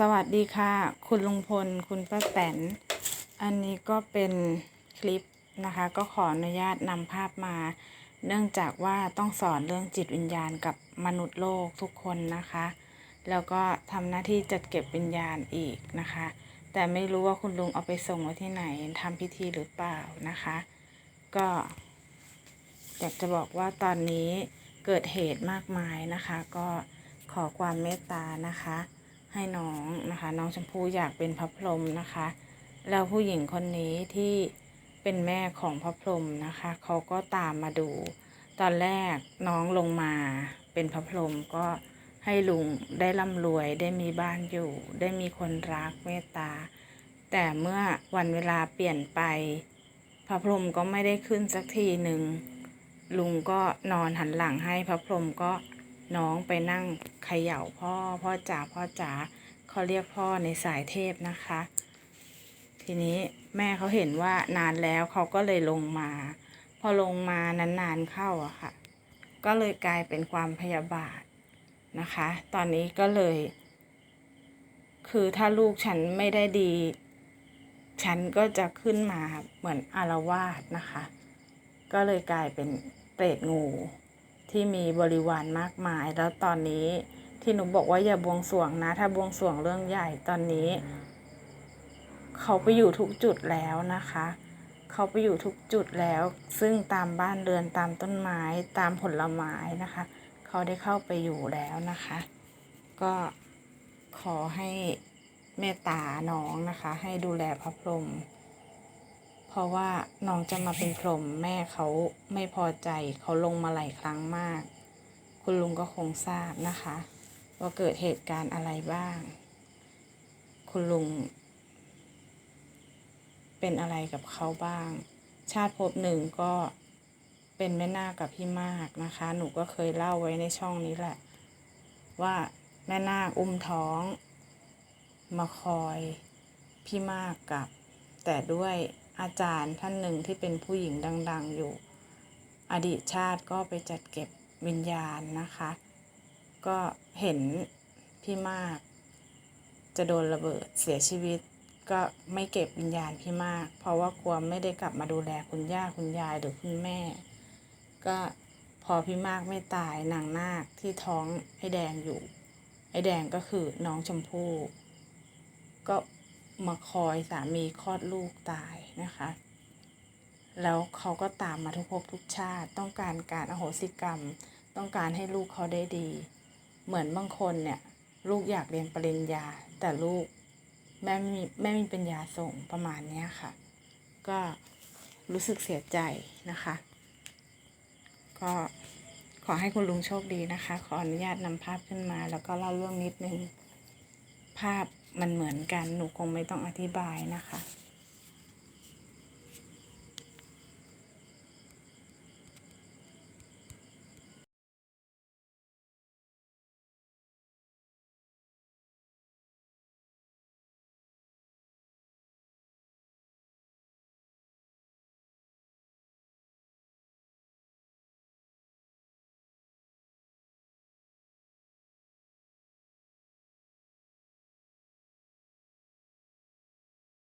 สวัสดีค่ะ คุณลุงพล คุณป้าแตน อันนี้ก็เป็นคลิปนะคะ ก็ขออนุญาตนำภาพมา เนื่องจากว่าต้องสอนเรื่องจิตวิญญาณกับมนุษย์โลกทุกคนนะคะ แล้วก็ทำหน้าที่จัดเก็บวิญญาณอีกนะคะ แต่ไม่รู้ว่าคุณลุงเอาไปส่งไว้ที่ไหนทำพิธีหรือเปล่านะคะ ก็อยากจะบอกว่าตอนนี้เกิดเหตุมากมายนะคะ ก็ขอความเมตตานะคะ ให้น้องนะคะ น้องชมพู่อยากเป็นพระพรหมนะคะ แล้วผู้หญิงคนนี้ที่เป็นแม่ของพระพรหมนะคะเขาก็ตามมาดู ตอนแรกน้องลงมาเป็นพระพรหมก็ให้ลุงได้ร่ำรวยได้มีบ้านอยู่ ได้มีคนรักเมตตา แต่เมื่อวันเวลาเปลี่ยนไป พระพรหมก็ไม่ได้ขึ้นสักทีหนึ่งลุงก็นอนหันหลังให้พระพรหมก็ น้องไปนั่งเขย่าพ่อพ่อจ๋าพ่อจ๋าเขาเรียกพ่อในสายเทพนะคะ ทีนี้แม่เขาเห็นว่านานแล้วเขาก็เลยลงมา พอลงมานานๆเข้าอะค่ะ ก็เลยกลายเป็นความพยาบาทนะคะ ตอนนี้ก็เลย คือถ้าลูกฉันไม่ได้ดี ฉันก็จะขึ้นมาเหมือนอารวาสนะคะ ก็เลยกลายเป็นเปรตงู ที่มีบริวารมากมาย แล้วตอนนี้ที่หนูบอกว่าอย่าบวงสรวงนะ ถ้าบวงสรวงเรื่องใหญ่ตอนนี้ เขาไปอยู่ทุกจุดแล้วนะคะ เขาไปอยู่ทุกจุดแล้ว ซึ่งตามบ้านเรือนตามต้นไม้ตามผลไม้นะคะ เขาได้เข้าไปอยู่แล้วนะคะ ก็ขอให้เมตตาน้องนะคะ ให้ดูแลพระพรหม เพราะว่าน้องจะมาเป็นพรหมแม่เขาไม่พอใจเขาลงมาหลายครั้งมาก คุณลุงก็คงทราบนะคะ ว่าเกิดเหตุการณ์อะไรบ้าง คุณลุง เป็นอะไรกับเขาบ้าง ชาติภพหนึ่งก็เป็นแม่นาคกับพี่มากนะคะ หนูก็เคยเล่าไว้ในช่องนี้แหละ ว่าแม่นาคอุ้มท้อง มาคอยพี่มากกับ แต่ด้วย อาจารย์ท่านหนึ่งที่เป็นผู้หญิงดัง ๆ อยู่ อดีตชาติก็ไปจัดเก็บวิญญาณนะคะ ก็เห็นพี่มาก จะโดนระเบิดเสียชีวิต ก็ไม่เก็บวิญญาณพี่มาก เพราะว่ากลัวไม่ได้กลับมาดูแลคุณย่าคุณยายหรือคุณแม่ ก็พอพี่มากไม่ตายนางนาคที่ท้องไอ้แดงอยู่ ไอ้แดงก็คือน้องชมพู่ก็ มาคอยสามีคลอดลูกตายนะคะ แล้วเขาก็ตามมาทุกภพทุกชาติ ต้องการการอโหสิกรรม ต้องการให้ลูกเขาได้ดี เหมือนบางคนเนี่ย ลูกอยากเรียนปริญญา แต่ลูกแม่ไม่มีแม่ไม่มีปัญญาส่งประมาณนี้ค่ะ ก็รู้สึกเสียใจนะคะ ก็ขอให้คุณลุงโชคดีนะคะ ขออนุญาตนำภาพขึ้นมา แล้วก็เล่าเรื่องนิดนึง ภาพ มันเหมือนกันหนูคงไม่ต้องอธิบายนะคะ